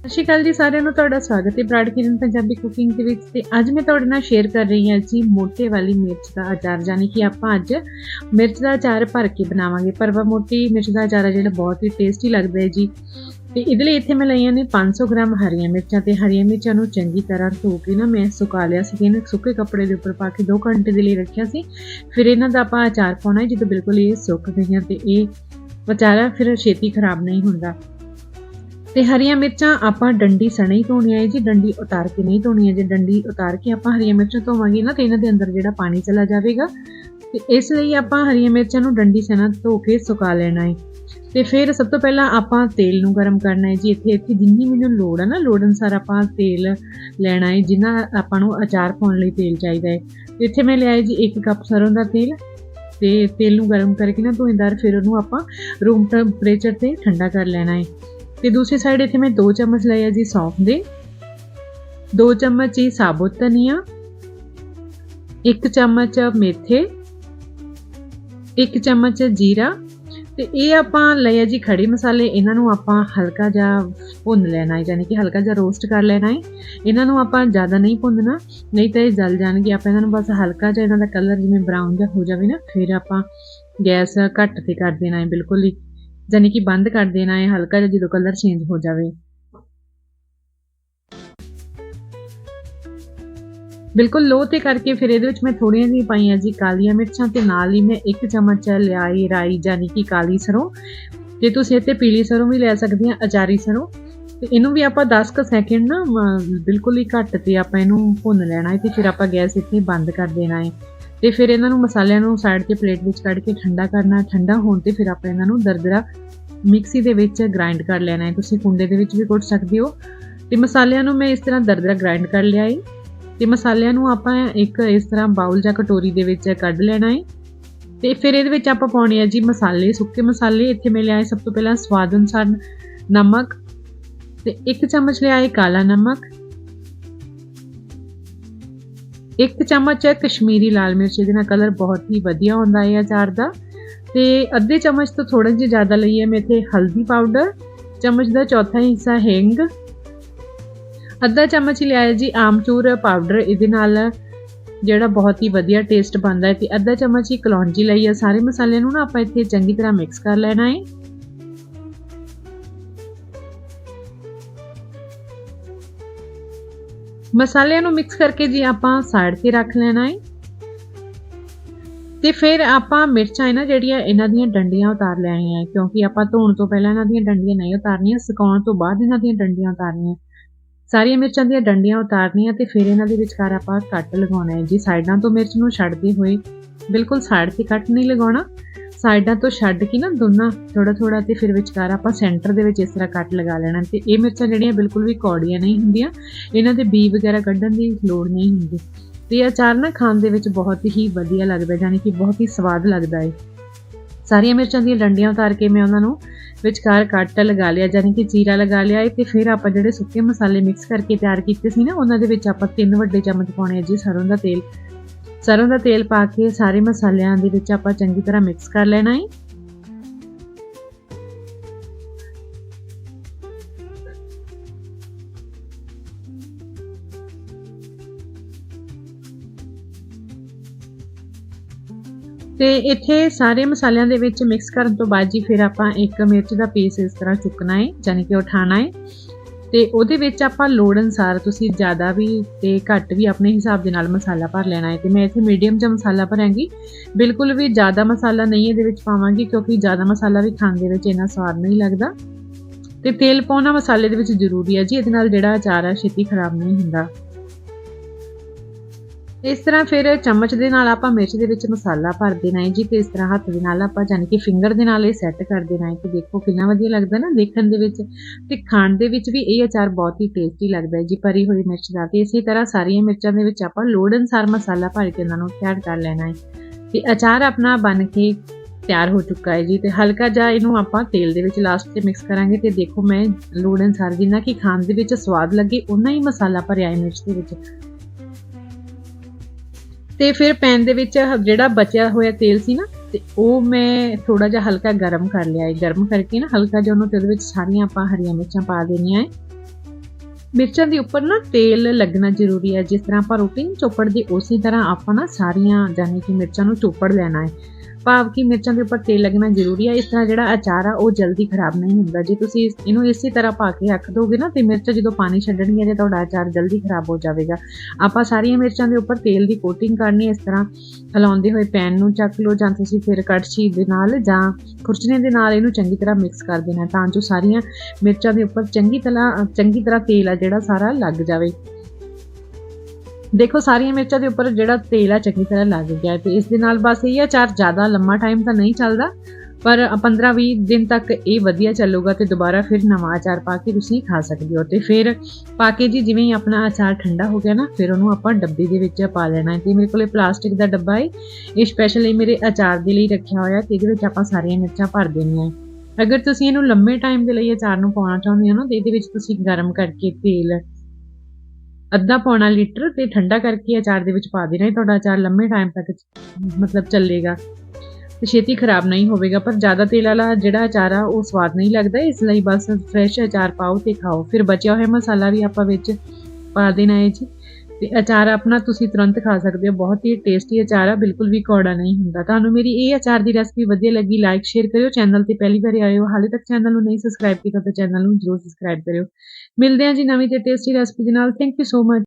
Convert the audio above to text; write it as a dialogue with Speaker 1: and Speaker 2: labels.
Speaker 1: ਸਤਿ ਸ਼੍ਰੀ ਅਕਾਲ ਜੀ ਸਾਰਿਆਂ ਨੂੰ, ਤੁਹਾਡਾ ਸਵਾਗਤ ਹੈ ਬ੍ਰਾਡ ਕਿਰਨ ਪੰਜਾਬੀ ਕੁਕਿੰਗ ਦੇ ਵਿੱਚ ਤੇ ਅੱਜ ਮੈਂ ਤੁਹਾਡੇ ਨਾਲ ਸ਼ੇਅਰ ਕਰ ਰਹੀ ਹਾਂ ਜੀ ਮੋਟੇ ਵਾਲੀ ਮਿਰਚ ਦਾ ਅਚਾਰ ਯਾਨੀ ਕਿ ਆਪਾਂ ਅੱਜ ਮਿਰਚ ਦਾ ਅਚਾਰ ਭਰ ਕੇ ਬਣਾਵਾਂਗੇ। ਪਰਵਾ ਮੋਟੀ ਮਿਰਚ ਦਾ ਅਚਾਰ ਆ ਜਿਹੜਾ ਬਹੁਤ ਹੀ ਟੇਸਟੀ ਲੱਗਦਾ ਹੈ ਜੀ। ਤੇ ਇਹਦੇ ਲਈ ਇੱਥੇ ਮੈਂ ਲਈਆਂ ਨੇ 500 ਗ੍ਰਾਮ ਹਰੀਆਂ ਮਿਰਚਾਂ ਤੇ ਹਰੀਆਂ ਮਿਰਚਾਂ ਨੂੰ ਚੰਗੀ ਤਰ੍ਹਾਂ ਧੋ ਕੇ ਨਾ ਮੈਂ ਸੁਕਾ ਲਿਆ ਸੀ। ਇਹਨਾਂ ਸੁੱਕੇ ਕੱਪੜੇ ਦੇ ਉੱਪਰ ਪਾ ਕੇ 2 ਘੰਟੇ ਦੇ ਲਈ ਰੱਖਿਆ ਸੀ। ਫਿਰ ਇਹਨਾਂ ਦਾ ਆਪਾਂ ਅਚਾਰ ਪਾਉਣਾ ਹੈ ਜਦੋਂ ਬਿਲਕੁਲ ਇਹ ਸੁੱਕ ਗਈਆਂ ਤੇ ਇਹ ਵਿਚਾਰਾ ਫਿਰ ਛੇਤੀ ਖਰਾਬ ਨਹੀਂ ਹੁੰਦਾ। ਤੇ ਹਰੀਆਂ ਮਿਰਚਾਂ ਆਪਾਂ ਡੰਡੀ ਸਣੇ ਹੀ ਧੋਣੀਆਂ ਹੈ ਜੀ, ਡੰਡੀ ਉਤਾਰ ਕੇ ਨਹੀਂ ਧੋਣੀਆਂ ਜੇ ਡੰਡੀ ਉਤਾਰ ਕੇ ਆਪਾਂ ਹਰੀਆਂ ਮਿਰਚਾਂ ਧੋਵਾਂਗੇ ਨਾ ਤੇ ਇਹਨਾਂ ਦੇ ਅੰਦਰ ਜਿਹੜਾ ਪਾਣੀ ਚਲਾ ਜਾਵੇਗਾ। ਤੇ ਇਸ ਲਈ ਆਪਾਂ ਹਰੀਆਂ ਮਿਰਚਾਂ ਨੂੰ ਡੰਡੀ ਸਣਾ ਧੋ ਕੇ ਸੁਕਾ ਲੈਣਾ ਹੈ। ਤੇ ਫਿਰ ਸਭ ਤੋਂ ਪਹਿਲਾਂ ਆਪਾਂ ਤੇਲ ਨੂੰ ਗਰਮ ਕਰਨਾ ਹੈ ਜੀ, ਇੱਥੇ ਇੱਥੇ ਜਿੰਨੀ ਮੈਨੂੰ ਲੋੜ ਹੈ ਨਾ, ਲੋੜ ਅਨਸਾਰ ਆਪਾਂ ਤੇਲ ਲੈਣਾ ਹੈ, ਜਿੰਨਾ ਆਪਾਂ ਨੂੰ ਅਚਾਰ ਪਾਉਣ ਲਈ ਤੇਲ ਚਾਹੀਦਾ ਹੈ। ਤੇ ਇੱਥੇ ਮੈਂ ਲਿਆ ਹੈ ਜੀ 1 ਕੱਪ ਸਰੋਂ ਦਾ ਤੇਲ। ਤੇ ਤੇਲ ਨੂੰ ਗਰਮ ਕਰਕੇ ਨਾ ਧੋਇੰਦਾਰ ਫਿਰ ਉਹਨੂੰ ਆਪਾਂ ਰੂਮ ਟੈਂਪਰੇਚਰ ਤੇ ਠੰਡਾ ਕਰ ਲੈਣਾ ਹੈ। ਤੇ ਦੂਸਰੀ ਸਾਈਡ ਇੱਥੇ ਮੈਂ 2 ਚਮਚ ਲਏ ਆ ਜੀ ਸੌਂਫ ਦੇ। 2 ਚਮਚ ਹੀ ਸਾਬੁਤ ਧਨੀਆ 1 ਚਮਚ ਮੇਥੇ 1 ਚਮਚ ਜੀਰਾ ਤੇ ਇਹ ਆਪਾਂ ਲਏ ਆ ਜੀ ਖੜੇ ਮਸਾਲੇ। ਇਹਨਾਂ ਨੂੰ ਆਪਾਂ ਹਲਕਾ ਜਿਹਾ ਭੁੰਨ ਲੈਣਾ ਹੈ, ਯਾਨੀ ਕਿ ਹਲਕਾ ਜਿਹਾ ਰੋਸਟ ਕਰ ਲੈਣਾ ਹੈ। ਇਹਨਾਂ ਨੂੰ ਆਪਾਂ ਜ਼ਿਆਦਾ ਨਹੀਂ ਭੁੰਨਣਾ, ਨਹੀਂ ਤਾਂ ਇਹ ਜਲ ਜਾਣਗੇ। ਆਪਾਂ ਇਹਨਾਂ ਨੂੰ ਬਸ ਹਲਕਾ ਜਿਹਾ ਇਹਨਾਂ ਦਾ ਕਲਰ ਜਿਵੇਂ ਬਰਾਊਨ ਜਿਹਾ ਹੋ ਜਾਵੇ ਨਾ, ਫਿਰ ਆਪਾਂ ਗੈਸ ਘੱਟ ਤੇ ਕਰ ਦੇਣਾ ਹੈ, ਬਿਲਕੁਲ ਹੀ। ਯਾਨੀ ਕਿ ਬੰਦ ਕਰ ਦੇਣਾ ਹੈ, ਹਲਕਾ ਜਿਹਾ ਜਦੋਂ ਕਲਰ ਚੇਂਜ ਹੋ ਜਾਵੇ। ਬਿਲਕੁਲ ਲੋ ਤੇ ਕਰਕੇ ਫਿਰ ਇਹਦੇ ਵਿੱਚ ਮੈਂ ਥੋੜੀਆਂ ਜਿਹੀਆਂ ਪਾਈਆਂ ਜੀ, ਕਾਲੀਆਂ ਮਿਰਚਾਂ ਤੇ ਨਾਲ ਹੀ ਮੈਂ ਇੱਕ ਚਮਚ ਲਿਆਈ ਰਾਈ ਯਾਨੀ ਕਿ ਕਾਲੀ ਸਰੋਂ। ਤੇ ਤੁਸੀਂ ਇੱਥੇ ਪੀਲੀ ਸਰੋਂ ਵੀ ਲੈ ਸਕਦੇ ਆ, ਅਚਾਰੀ ਸਰੋਂ। ਤੇ ਇਹਨੂੰ ਵੀ ਆਪਾਂ 10 ਕੁ ਸੈਕਿੰਡ ਨਾ ਬਿਲਕੁਲ ਹੀ ਘੱਟ ਤੇ ਆਪਾਂ ਇਹਨੂੰ ਭੁੰਨ ਲੈਣਾ ਹੈ ਤੇ ਫਿਰ ਆਪਾਂ ਗੈਸ ਇੱਥੇ ਬੰਦ ਕਰ ਦੇਣਾ ਹੈ। ਤੇ ਫਿਰ ਇਹਨਾਂ ਨੂੰ ਮਸਾਲਿਆਂ ਨੂੰ ਸਾਈਡ ਤੇ ਪਲੇਟ ਵਿੱਚ ਕੱਢ ਕੇ ਠੰਡਾ ਕਰਨਾ, ਠੰਡਾ ਹੋਣ ਤੇ ਫਿਰ ਆਪਾਂ ਇਹਨਾਂ ਨੂੰ ਦਰਦਰਾ ਮਿਕਸੀ ਦੇ ਵਿੱਚ ਗ੍ਰਾਈਂਡ ਕਰ ਲੈਣਾ ਹੈ। ਤੁਸੀਂ ਕੁੰਡੇ ਦੇ ਵਿੱਚ ਵੀ ਕੁੱਟ ਸਕਦੇ ਹੋ। ਤੇ ਮਸਾਲਿਆਂ ਨੂੰ ਮੈਂ ਇਸ ਤਰ੍ਹਾਂ ਦਰਦਰਾ ਗ੍ਰਾਈਂਡ ਕਰ ਲਿਆ ਹੈ। ਤੇ ਮਸਾਲਿਆਂ ਨੂੰ ਆਪਾਂ ਇੱਕ ਇਸ ਤਰ੍ਹਾਂ ਬਾਉਲ ਜਾਂ ਕਟੋਰੀ ਦੇ ਵਿੱਚ ਕੱਢ ਲੈਣਾ ਹੈ। ਤੇ ਫਿਰ ਇਹਦੇ ਵਿੱਚ ਆਪਾਂ ਪਾਉਣੇ ਆ ਜੀ ਮਸਾਲੇ, ਸੁੱਕੇ ਮਸਾਲੇ। ਇੱਥੇ ਮੈਂ ਲਿਆਏ ਸਭ ਤੋਂ ਪਹਿਲਾਂ ਸਵਾਦ ਅਨੁਸਾਰ ਨਮਕ ਤੇ ਇੱਕ ਚਮਚ ਲਿਆਏ ਕਾਲਾ ਨਮਕ। ਇੱਕ ਚਮਚ ਹੈ ਕਸ਼ਮੀਰੀ ਲਾਲ ਮਿਰਚ, ਇਹਦੇ ਨਾਲ ਕਲਰ ਬਹੁਤ ਹੀ ਵਧੀਆ ਹੁੰਦਾ ਹੈ ਅਚਾਰ ਦਾ। ਤੇ ਅੱਧੇ ਚਮਚ ਤੋਂ ਥੋੜਾ ਜਿਹਾ ਜ਼ਿਆਦਾ ਲਈ ਹੈ ਮੈਂ ਇੱਥੇ ਹਲਦੀ ਪਾਊਡਰ ਚਮਚ ਦਾ ਚੌਥਾ ਹਿੱਸਾ ਹਿੰਗ, ਅੱਧਾ ਚਮਚ ਲਿਆਇਆ ਜੀ ਆਮਚੂਰ ਪਾਊਡਰ ਇਹਦੇ ਨਾਲ ਜਿਹੜਾ ਬਹੁਤ ਹੀ ਵਧੀਆ ਟੇਸਟ ਬਣਦਾ ਹੈ। ਤੇ ਅੱਧਾ ਚਮਚ ਹੀ ਕਲੌਂਜੀ ਲਈ ਹੈ। ਸਾਰੇ ਮਸਾਲਿਆਂ ਨੂੰ ਨਾ ਆਪਾਂ ਇੱਥੇ ਚੰਗੀ ਤਰ੍ਹਾਂ ਮਿਕਸ ਕਰ ਲੈਣਾ ਹੈ। ਮਸਾਲਿਆਂ ਨੂੰ ਮਿਕਸ ਕਰਕੇ ਜੀ ਆਪਾਂ ਸਾਈਡ ਤੇ ਰੱਖ ਲੈਣਾ ਹੈ ਤੇ ਫਿਰ ਆਪਾਂ ਮਿਰਚਾਂ ਇਹਨਾਂ ਜਿਹੜੀਆਂ, ਇਹਨਾਂ ਦੀਆਂ ਡੰਡੀਆਂ ਉਤਾਰ ਲੈਣੀਆਂ ਕਿਉਂਕਿ ਆਪਾਂ ਧੋਣ ਤੋਂ ਪਹਿਲਾਂ ਇਹਨਾਂ ਦੀਆਂ ਡੰਡੀਆਂ ਨਹੀਂ ਉਤਾਰਨੀਆਂ, ਸੁਕਾਉਣ ਤੋਂ ਬਾਅਦ ਇਹਨਾਂ ਦੀਆਂ ਡੰਡੀਆਂ ਉਤਾਰਨੀਆਂ। ਸਾਰੀਆਂ ਮਿਰਚਾਂ ਦੀਆਂ ਡੰਡੀਆਂ ਉਤਾਰਨੀਆਂ ਤੇ ਫਿਰ ਇਹਨਾਂ ਦੇ ਵਿਚਕਾਰ ਆਪਾਂ ਕੱਟ ਲਗਾਉਣਾ ਹੈ ਜੀ ਸਾਈਡਾਂ ਤੋਂ ਮਿਰਚ ਨੂੰ ਛੱਡਦੇ ਹੋਏ ਬਿਲਕੁਲ ਸਾਈਡ ਤੇ ਕੱਟ ਨਹੀਂ ਲਗਾਉਣਾ ਸਾਈਡਾਂ ਤੋਂ ਛੱਡ ਕੇ ਨਾ ਦੋਨਾਂ ਥੋੜਾ ਥੋੜਾ ਤੇ ਫਿਰ ਵਿਚਕਾਰ ਆਪਾਂ ਸੈਂਟਰ ਦੇ ਵਿੱਚ ਇਸ ਤਰ੍ਹਾਂ ਕੱਟ ਲਗਾ ਲੈਣਾ ਤੇ ਇਹ ਮਿਰਚਾਂ ਜਿਹੜੀਆਂ ਬਿਲਕੁਲ ਵੀ ਕੌੜੀਆਂ ਨਹੀਂ ਹੁੰਦੀਆਂ, ਇਹਨਾਂ ਦੇ ਬੀ ਵਗੈਰਾ ਕੱਢਣ ਦੀ ਲੋੜ ਨਹੀਂ ਹੁੰਦੀ। ਤੇ ਇਹ ਅਚਾਰ ਨਾ ਖਾਣ ਦੇ ਵਿੱਚ ਬਹੁਤ ਹੀ ਵਧੀਆ ਲੱਗਦਾ ਯਾਨੀ ਕਿ ਬਹੁਤ ਹੀ ਸਵਾਦ ਲੱਗਦਾ ਹੈ ਸਾਰੀਆਂ ਮਿਰਚਾਂ ਦੀਆਂ ਡੰਡੀਆਂ ਉਤਾਰ ਕੇ ਮੈਂ ਉਹਨਾਂ ਨੂੰ ਵਿਚਕਾਰ ਕੱਟ ਲਗਾ ਲਿਆ ਯਾਨੀ ਕਿ ਚੀਰਾ ਲਗਾ ਲਿਆ ਤੇ ਫਿਰ ਆਪਾਂ ਜਿਹੜੇ ਸੁੱਕੇ ਮਸਾਲੇ ਮਿਕਸ ਕਰਕੇ ਤਿਆਰ ਕੀਤੇ ਸੀ ਨਾ, ਉਹਨਾਂ ਦੇ ਵਿੱਚ ਆਪਾਂ ਤਿੰਨ ਵੱਡੇ ਚਮਚ ਪਾਉਣੇ ਆ ਜੀ ਸਰੋਂ ਦਾ ਤੇਲ। ਸਰੋਂ ਦਾ ਤੇਲ ਪਾ ਕੇ ਸਾਰੇ ਮਸਾਲਿਆਂ ਦੇ ਵਿੱਚ ਆਪਾਂ ਚੰਗੀ ਤਰ੍ਹਾਂ ਮਿਕਸ ਕਰ ਲੈਣਾ ਹੈ ਤੇ ਇੱਥੇ ਸਾਰੇ ਮਸਾਲਿਆਂ ਦੇ ਵਿੱਚ ਮਿਕਸ ਕਰਨ ਤੋਂ ਬਾਅਦ ਜੀ ਫਿਰ ਆਪਾਂ ਇੱਕ ਮਿਰਚ ਦਾ ਪੀਸ ਇਸ ਤਰ੍ਹਾਂ ਚੁੱਕਣਾ ਹੈ ਯਾਨੀ ਕਿ ਉਠਾਣਾ ਹੈ ਤੇ ਉਹਦੇ ਵਿੱਚ ਆਪਾਂ ਲੋੜ ਅਨਸਾਰ ਤੁਸੀਂ ਜ਼ਿਆਦਾ ਵੀ ਤੇ ਘੱਟ ਵੀ ਆਪਣੇ ਹਿਸਾਬ ਦੇ ਨਾਲ ਮਸਾਲਾ ਭਰ ਲੈਣਾ ਹੈ ਤੇ ਮੈਂ ਇੱਥੇ ਮੀਡੀਅਮ ਜਿਹਾ ਮਸਾਲਾ ਭਰਾਂਗੀ। ਬਿਲਕੁਲ ਵੀ ਜ਼ਿਆਦਾ ਮਸਾਲਾ ਨਹੀਂ ਇਹਦੇ ਵਿੱਚ ਪਾਵਾਂਗੀ ਕਿਉਂਕਿ ਜ਼ਿਆਦਾ ਮਸਾਲਾ ਵੀ ਖਾਣ ਦੇ ਵਿੱਚ ਇੰਨਾ ਸਵਾਦ ਨਹੀਂ ਲੱਗਦਾ। ਤੇ ਤੇਲ ਪਾਉਣਾ ਮਸਾਲੇ ਦੇ ਵਿੱਚ ਜ਼ਰੂਰੀ ਹੈ ਜੀ, ਇਹਦੇ ਨਾਲ ਜਿਹੜਾ ਅਚਾਰ ਹੈ, ਛੇਤੀ ਖਰਾਬ ਨਹੀਂ ਹੁੰਦਾ। ਇਸ ਤਰ੍ਹਾਂ ਫਿਰ ਚਮਚ ਦੇ ਨਾਲ ਆਪਾਂ ਮਿਰਚ ਦੇ ਵਿੱਚ ਮਸਾਲਾ ਭਰ ਦੇਣਾ ਹੈ ਜੀ ਤੇ ਇਸ ਤਰ੍ਹਾਂ ਹੱਥ ਦੇ ਨਾਲ ਆਪਾਂ ਜਾਨ ਕਿ ਫਿੰਗਰ ਦੇ ਨਾਲ ਇਹ ਸੈੱਟ ਕਰ ਦੇਣਾ ਹੈ ਕਿ ਦੇਖੋ ਕਿੰਨਾ ਵਧੀਆ ਲੱਗਦਾ ਨਾ ਦੇਖਣ ਦੇ ਵਿੱਚ ਤੇ ਖਾਣ ਦੇ ਵਿੱਚ ਵੀ ਇਹ ਅਚਾਰ ਬਹੁਤ ਹੀ ਟੇਸਟੀ ਲੱਗਦਾ ਹੈ ਜੀ, ਭਰੀ ਹੋਈ ਮਿਰਚ ਦਾ ਤੇ ਇਸੇ ਤਰ੍ਹਾਂ ਸਾਰੀਆਂ ਮਿਰਚਾਂ ਦੇ ਵਿੱਚ ਆਪਾਂ ਲੋੜ ਅਨਸਾਰ ਮਸਾਲਾ ਭਰ ਕੇ ਉਹਨਾਂ ਨੂੰ ਤਿਆਰ ਕਰ ਲੈਣਾ ਹੈ ਤੇ ਅਚਾਰ ਆਪਣਾ ਬਣ ਕੇ ਤਿਆਰ ਹੋ ਚੁੱਕਾ ਹੈ ਜੀ ਤੇ ਹਲਕਾ ਜਿਹਾ ਇਹਨੂੰ ਆਪਾਂ ਤੇਲ ਦੇ ਵਿੱਚ ਲਾਸਟ ਤੇ ਮਿਕਸ ਕਰਾਂਗੇ ਤੇ ਦੇਖੋ ਮੈਂ ਲੋੜ ਅਨਸਾਰ ਜਿੰਨਾ ਕਿ ਖਾਣ ਦੇ ਵਿੱਚ ਸਵਾਦ ਲੱਗੇ ਉਨਾ ਹੀ ਮਸਾਲਾ ਭਰਿਆ ਹੈ ਮਿਰਚ ਦੇ ਵਿੱਚ। ਤੇ ਫਿਰ ਪੈਨ ਦੇ ਵਿੱਚ ਜਿਹੜਾ ਬਚਿਆ ਹੋਇਆ ਤੇਲ ਸੀ ਨਾ, ਤੇ ਉਹ ਮੈਂ ਥੋੜਾ ਜਿਹਾ ਹਲਕਾ ਗਰਮ ਕਰ ਲਿਆ ਹੈ। ਗਰਮ ਕਰਕੇ ਨਾ ਹਲਕਾ ਜਿਹਾ ਉਹਨੂੰ ਤੇ ਉਹਦੇ ਵਿੱਚ ਸਾਰੀਆਂ ਆਪਾਂ ਹਰੀਆਂ ਮਿਰਚਾਂ ਪਾ ਦੇਣੀਆਂ ਹੈ। ਮਿਰਚਾਂ ਦੇ ਉੱਪਰ ਨਾ ਤੇਲ ਲੱਗਣਾ ਜ਼ਰੂਰੀ ਹੈ। ਜਿਸ ਤਰ੍ਹਾਂ ਆਪਾਂ ਰੋਟੀ ਨੂੰ ਚੋਪੜਦੇ, ਉਸੇ ਤਰ੍ਹਾਂ ਆਪਾਂ ਨਾ ਸਾਰੀਆਂ ਜਾਨੀ ਕਿ ਮਿਰਚਾਂ ਨੂੰ ਚੋਪੜ ਲੈਣਾ ਹੈ। ਭਾਵ ਕਿ ਮਿਰਚਾਂ ਦੇ ਉੱਪਰ ਤੇਲ ਲੱਗਣਾ ਜ਼ਰੂਰੀ ਹੈ ਇਸ ਤਰ੍ਹਾਂ ਜਿਹੜਾ ਅਚਾਰ ਆ, ਉਹ ਜਲਦੀ ਖਰਾਬ ਨਹੀਂ ਹੁੰਦਾ। ਜੇ ਤੁਸੀਂ ਇਸ- ਇਹਨੂੰ ਇਸੇ ਤਰ੍ਹਾਂ ਪਾ ਕੇ ਰੱਖ ਦੋਗੇ ਨਾ, ਤੇ ਮਿਰਚ ਜਦੋਂ ਪਾਣੀ ਛੱਡਣਗੀਆਂ ਤੇ ਤੁਹਾਡਾ ਅਚਾਰ ਜਲਦੀ ਖਰਾਬ ਹੋ ਜਾਵੇਗਾ। ਆਪਾਂ ਸਾਰੀਆਂ ਮਿਰਚਾਂ ਦੇ ਉੱਪਰ ਤੇਲ ਦੀ ਕੋਟਿੰਗ ਕਰਨੀ ਇਸ ਤਰ੍ਹਾਂ ਹਿਲਾਉਂਦੇ ਹੋਏ ਪੈਨ ਨੂੰ ਚੱਕ ਲਓ, ਜਾਂ ਤੁਸੀਂ ਫਿਰ ਕੜਛੀ ਦੇ ਨਾਲ ਜਾਂ ਖੁਰਚਣੇ ਦੇ ਨਾਲ ਇਹਨੂੰ ਚੰਗੀ ਤਰ੍ਹਾਂ ਮਿਕਸ ਕਰ ਦੇਣਾ, ਤਾਂ ਜੋ ਸਾਰੀਆਂ ਮਿਰਚਾਂ ਦੇ ਉੱਪਰ ਚੰਗੀ ਤਰ੍ਹਾਂ ਚੰਗੀ ਤਰ੍ਹਾਂ ਤੇਲ ਆ ਜਿਹੜਾ ਸਾਰਾ ਲੱਗ ਜਾਵੇ। ਦੇਖੋ, ਸਾਰੀਆਂ ਮਿਰਚਾਂ ਦੇ ਉੱਪਰ ਜਿਹੜਾ ਤੇਲ ਆ ਚੰਗੀ ਤਰ੍ਹਾਂ ਲੱਗ ਗਿਆ ਹੈ। ਤੇ ਇਸ ਦੇ ਨਾਲ ਬਸ ਇਹ ਅਚਾਰ ਜ਼ਿਆਦਾ ਲੰਮਾ ਟਾਈਮ ਤਾਂ ਨਹੀਂ ਚੱਲਦਾ, ਪਰ 15-20 ਦਿਨ ਤੱਕ ਇਹ ਵਧੀਆ ਚੱਲੂਗਾ ਤੇ ਦੁਬਾਰਾ ਫਿਰ ਨਵਾਂ ਅਚਾਰ ਪਾ ਕੇ ਤੁਸੀਂ ਖਾ ਸਕਦੇ ਹੋ। ਤੇ ਫਿਰ ਪਾ ਕੇ ਜੀ, ਜਿਵੇਂ ਹੀ ਆਪਣਾ ਅਚਾਰ ਠੰਡਾ ਹੋ ਗਿਆ ਨਾ, ਫਿਰ ਉਹਨੂੰ ਆਪਾਂ ਡੱਬੇ ਦੇ ਵਿੱਚ ਪਾ ਲੈਣਾ ਹੈ। ਤੇ ਮੇਰੇ ਕੋਲੇ ਪਲਾਸਟਿਕ ਦਾ ਡੱਬਾ ਹੈ। ਇਹ ਸਪੈਸ਼ਲੀ ਮੇਰੇ ਅਚਾਰ ਦੇ ਲਈ ਰੱਖਿਆ ਹੋਇਆ ਤੇ ਇਹਦੇ ਵਿੱਚ ਆਪਾਂ ਸਾਰੀਆਂ ਮਿਰਚਾਂ ਭਰ ਦੇਣੀਆਂ ਅਗਰ ਤੁਸੀਂ ਇਹਨੂੰ ਲੰਮੇ ਟਾਈਮ ਦੇ ਲਈ ਅਚਾਰ ਨੂੰ ਪਾਉਣਾ ਚਾਹੁੰਦੇ ਹੋ ਨਾ, ਤੇ ਇਹਦੇ ਵਿੱਚ ਤੁਸੀਂ ਗਰਮ ਕਰਕੇ ਤੇਲ ਅੱਧਾ ਪੌਣਾ ਲੀਟਰ ਤੇ ਠੰਡਾ ਕਰਕੇ ਅਚਾਰ ਦੇ ਵਿੱਚ ਪਾ ਦੇਣਾ ਹੈ। ਤੁਹਾਡਾ ਅਚਾਰ ਲੰਮੇ ਟਾਈਮ ਤੱਕ ਮਤਲਬ ਚੱਲੇਗਾ। ਤੇ ਛੇਤੀ ਖਰਾਬ ਨਹੀਂ ਹੋਵੇਗਾ, ਪਰ ਜ਼ਿਆਦਾ ਤੇਲ ਵਾਲਾ ਜਿਹੜਾ ਅਚਾਰ ਆ, ਉਹ ਸਵਾਦ ਨਹੀਂ ਲੱਗਦਾ। ਇਸ ਲਈ ਬਸ ਫਰੈਸ਼ ਅਚਾਰ ਪਾਓ ਤੇ ਖਾਓ। ਫਿਰ ਬਚਿਆ ਹੋਇਆ ਮਸਾਲਾ ਵੀ ਆਪਾਂ ਵਿੱਚ ਪਾ ਦੇਣਾ ਹੈ ਜੀ। ਤੇ ਅਚਾਰ ਆਪਣਾ ਤੁਸੀਂ ਤੁਰੰਤ ਖਾ ਸਕਦੇ ਹੋ, ਬਹੁਤ ਹੀ ਟੇਸਟੀ ਅਚਾਰ ਆ, ਬਿਲਕੁਲ ਵੀ ਕੌੜਾ ਨਹੀਂ ਹੁੰਦਾ। ਤੁਹਾਨੂੰ ਮੇਰੀ ਇਹ ਅਚਾਰ ਦੀ ਰੈਸਪੀ ਵਧੀਆ ਲੱਗੀ ਲਾਈਕ ਸ਼ੇਅਰ ਕਰਿਓ ਚੈਨਲ ਤੇ ਪਹਿਲੀ ਵਾਰ ਆਏ ਹੋ, ਹਾਲੇ ਤੱਕ ਚੈਨਲ ਨੂੰ ਨਹੀਂ ਸਬਸਕ੍ਰਾਈਬ ਕੀਤਾ ਤਾਂ ਚੈਨਲ ਨੂੰ ਜਰੂਰ ਸਬਸਕ੍ਰਾਈਬ ਕਰਿਓ। ਮਿਲਦੇ ਹਾਂ ਜੀ ਨਵੀਂ ਤੇ ਟੇਸਟੀ ਰੈਸਪੀ ਦੇ ਨਾਲ। Thank you so much